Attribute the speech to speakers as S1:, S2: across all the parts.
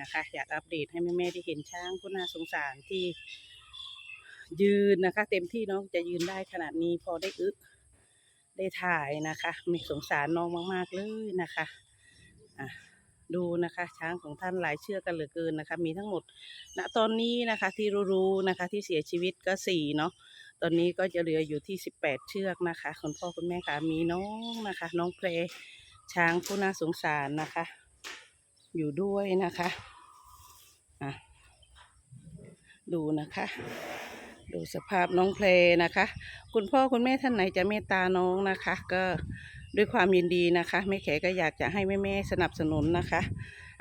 S1: นะคะ อยากอัปเดตให้แม่ๆได้เห็นช้างผู้น่าสงสารที่ยืนนะคะ เต็มที่น้องจะยืนได้ขนาดนี้พอได้อึได้ถ่ายนะคะมีสงสารน้องมากๆเลยนะคะอะดูนะคะ ช้างของท่านหลายเชือกกันเหลือเกินนะคะ มีทั้งหมดณตอนนี้นะคะที่รู้ๆนะคะ ที่เสียชีวิตก็สี่เนาะตอนนี้ก็จะเหลืออยู่ที่สิบแปดเชือกนะคะคุณพ่อคุณแม่ค่ะมีน้องนะคะ น้องเพลช้างผู้น่าสงสารนะคะ อยู่ด้วยนะคะอะดูนะคะ ดูสภาพน้องเพลนะคะ คุณพ่อคุณแม่ท่านไหนจะเมตตาน้องนะคะ ก็ด้วยความยินดีนะคะ แม่แขก็อยากจะให้แม่แม่ๆสนับสนุนนะคะ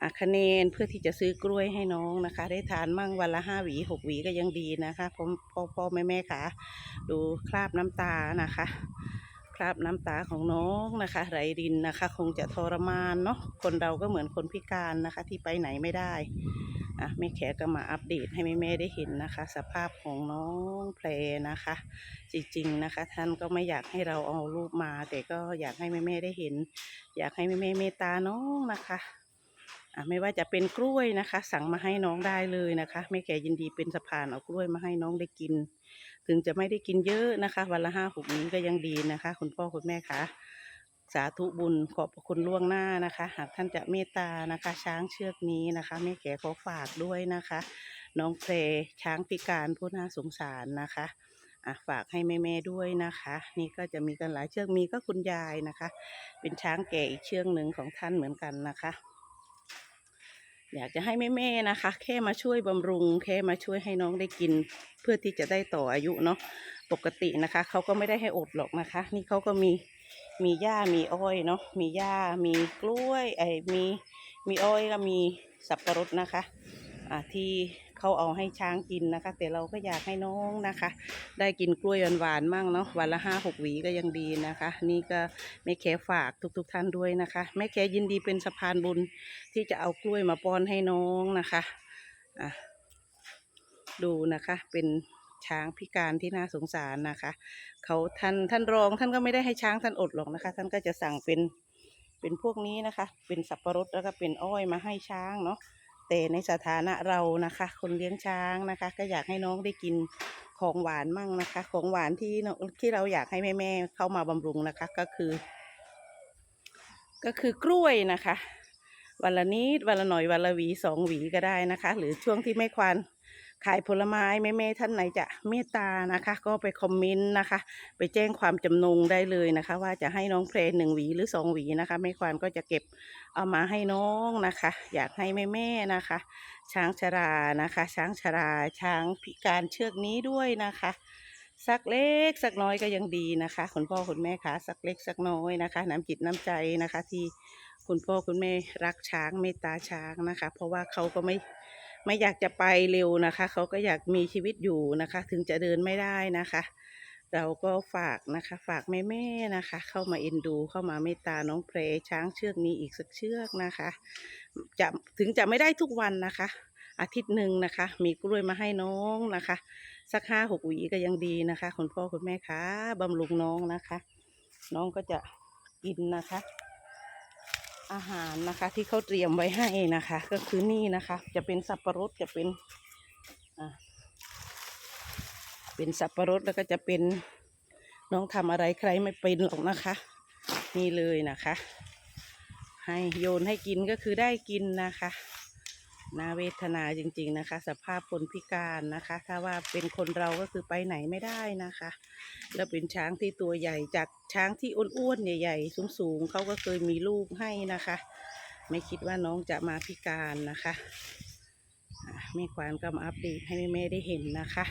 S1: อะคะแนนเพื่อที่จะซื้อกล้วยให้น้องนะคะ ได้ทานมั่งวันละห้าหวีหกหวีก็ยังดีนะคะพ่อพ่อพอแม่แม่ค่ะ ดูคราบน้ำตานะคะ คราบน้ำตาของน้องนะคะ ไหลรินนะคะ คงจะทรมานเนาะคนเราก็เหมือนคนพิการนะคะ ที่ไปไหนไม่ได้อะแม่แขก็มาอัปเดตให้แม่แม่ได้เห็นนะคะ สภาพของน้องเพลนะคะ จริงๆนะคะ ท่านก็ไม่อยากให้เราเอารูปมา แต่ก็อยากให้แม่แม่ได้เห็น อยากให้แม่แม่เมตตาน้องนะคะ ไม่ว่าจะเป็นกล้วยนะคะ สั่งมาให้น้องได้เลยนะคะแม่แขยินดีเป็นสะพานเอากล้วยมาให้น้องได้กิน ถึงจะไม่ได้กินเยอะนะคะ วันละห้าหกนี้ก็ยังดีนะคะ คุณพ่อคุณแม่คะสาธุบุญขอบพระคุณล่วงหน้านะคะ หากท่านจะเมตตานะคะ ช้างเชือกนี้นะคะแม่แขขอฝากด้วยนะคะ น้องเพลช้างพิการผู้น่าสงสารนะคะอะฝากให้แม่ๆด้วยนะคะ นี่ก็จะมีกันหลายเชือกมีก็คุณยายนะคะ เป็นช้างแก่อีกเชือกหนึ่งของท่านเหมือนกันนะคะ อยากจะให้แม่ๆนะคะ แค่มาช่วยบำรุง แค่มาช่วยให้น้องได้กิน เพื่อที่จะได้ต่ออายุเนาะปกตินะคะเขาก็ไม่ได้ให้อดหรอกนะคะ นี่เขาก็มีมีหญ้ามีอ้อยเนาะมีหญ้ามีกล้วยไอ้มีมีอ้อยก็มีสับปะรดนะคะ อ่าที่ เขาเอาให้ช้างกินนะคะ แต่เราก็อยากให้น้องนะคะ ได้กินกล้วยหวานๆมั่งเนาะวันละห้าหกหวีก็ยังดีนะคะ นี่ก็แม่แคฝากทุกๆทท่านด้วยนะคะแม่แคยินดีเป็นสะพานบุญที่จะเอากล้วยมาป้อนให้น้องนะคะอะดูนะคะเป็นช้างพิการที่น่าสงสารนะคะเขาท่านท่านรองท่านก็ไม่ได้ให้ช้างท่านอดหรอกนะคะ ท่านก็จะสั่งเป็นเป็นพวกนี้นะคะ เป็นสับปะรดแล้วก็เป็นอ้อยมาให้ช้างเนาะ แต่ในสถานะเรานะคะ คนเลี้ยงช้างนะคะ ก็อยากให้น้องได้กินของหวานมั่งนะคะ ของหวานที่ที่เราอยากให้แม่ๆเข้ามาบำรุงนะคะ ก็คือ ก็คือกล้วยนะคะวันละนิดวันละหน่อยวันละหวีสองหวีก็ได้นะคะ หรือช่วงที่ไม่ควาน ขายผลไม้แม่แม่ๆท่านไหนจะเมตตานะคะ ก็ไปคอมเมนต์นะคะ ไปแจ้งความจำนงได้เลยนะคะ ว่าจะให้น้องเพลหนึ่งหวีหรือสองหวีนะคะแม่ควานก็จะเก็บเอามาให้น้องนะคะ อยากให้แม่แม่ๆนะคะ ช้างชรานะคะ ช้างชราช้างพิการเชือกนี้ด้วยนะคะสักเล็กสักน้อยก็ยังดีนะคะ คุณพ่อคุณแม่คะสักเล็กสักน้อยนะคะ น้ำจิตน้ำใจนะคะ ที่คุณพ่อคุณแม่รักช้างเมตตาช้างนะคะ เพราะว่าเขาก็ไม่ ไม่อยากจะไปเร็วนะคะ เขาก็อยากมีชีวิตอยู่นะคะ ถึงจะเดินไม่ได้นะคะ เราก็ฝากนะคะ ฝากแม่แม่ๆนะคะ เข้ามาเอ็นดูเข้ามาเมตตาน้องเพลช้างเชือกนี้อีกสักเชือกนะคะจะถึงจะไม่ได้ทุกวันนะคะ อาทิตย์หนึ่งนะคะ มีกล้วยมาให้น้องนะคะ สักห้าหกหวีก็ยังดีนะคะคุณพ่อคุณแม่คะบำรุงน้องนะคะ น้องก็จะกินนะคะ อาหารนะคะที่เขาเตรียมไว้ให้นะคะ ก็คือนี่นะคะ จะเป็นสับปะรดจะเป็นเป็นสับปะรดแล้วก็จะเป็นน้องทำอะไรใครไม่เป็นหรอกนะคะ นี่เลยนะคะ ให้โยนให้กินก็คือได้กินนะคะ น่าเวทนาจริง ๆนะคะ สภาพคนพิการนะคะ ถ้าว่าเป็นคนเราก็คือไปไหนไม่ได้นะคะ แล้วเป็นช้างที่ตัวใหญ่จากช้างที่อ้วนๆใหญ่ๆสูงๆเขาก็เคยมีลูกให้นะคะ ไม่คิดว่าน้องจะมาพิการนะคะแม่ควานก็มาอัปเดตให้แม่ได้เห็นนะคะ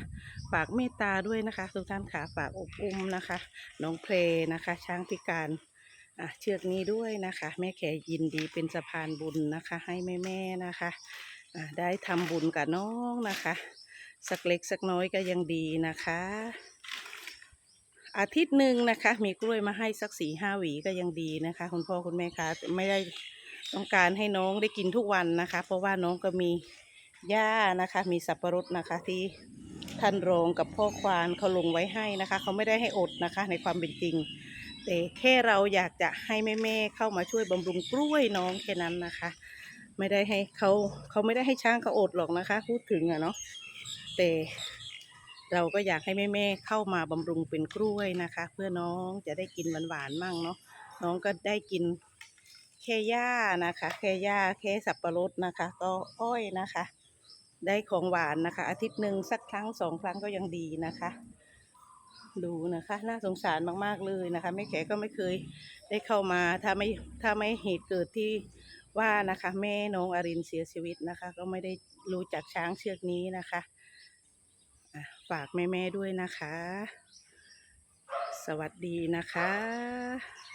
S1: ฝากเมตตาด้วยนะคะทุกท่านค่ะฝากอบอุ้มนะคะ น้องเพลนะคะ ช้างพิการอะเชือกนี้ด้วยนะคะ แม่แขยินดีเป็นสะพานบุญนะคะ ให้แม่ๆนะคะ ได้ทำบุญกับน้องนะคะ สักเล็กสักน้อยก็ยังดีนะคะ อาทิตย์หนึ่งนะคะ มีกล้วยมาให้สักสี่ห้าหวีก็ยังดีนะคะ คุณพ่อคุณแม่คะไม่ได้ต้องการให้น้องได้กินทุกวันนะคะ เพราะว่าน้องก็มีหญ้านะคะ มีสับปะรดนะคะที่ท่านรองกับพ่อควานเขาลงไว้ให้นะคะ เขาไม่ได้ให้อดนะคะ ในความเป็นจริง แต่แค่เราอยากจะให้แม่ๆเข้ามาช่วยบำรุงกล้วยน้องแค่นั้นนะคะ ไม่ได้ให้เขาเขาไม่ได้ให้ช้างเขาอดหรอกนะคะ พูดถึงอะเนาะแต่เราก็อยากให้แม่ๆเข้ามาบำรุงเป็นกล้วยนะคะ เพื่อน้องจะได้กินหวานๆมั่งเนาะน้องก็ได้กินแค่หญ้านะคะ แค่หญ้าแค่สับปะรดนะคะ ก็อ้อยนะคะ ได้ของหวานนะคะ อาทิตย์หนึ่งสักครั้งสองครั้งก็ยังดีนะคะ ดูนะคะน่าสงสารมากๆเลยนะคะแม่แขก็ไม่เคยได้เข้ามาถ้าไม่ถ้าไม่เหตุเกิดที่ ว่านะคะแม่น้องอรินเสียชีวิตนะคะ ก็ไม่ได้รู้จักช้างเชือกนี้นะคะฝากแม่ ๆ ด้วยนะคะ สวัสดีนะคะ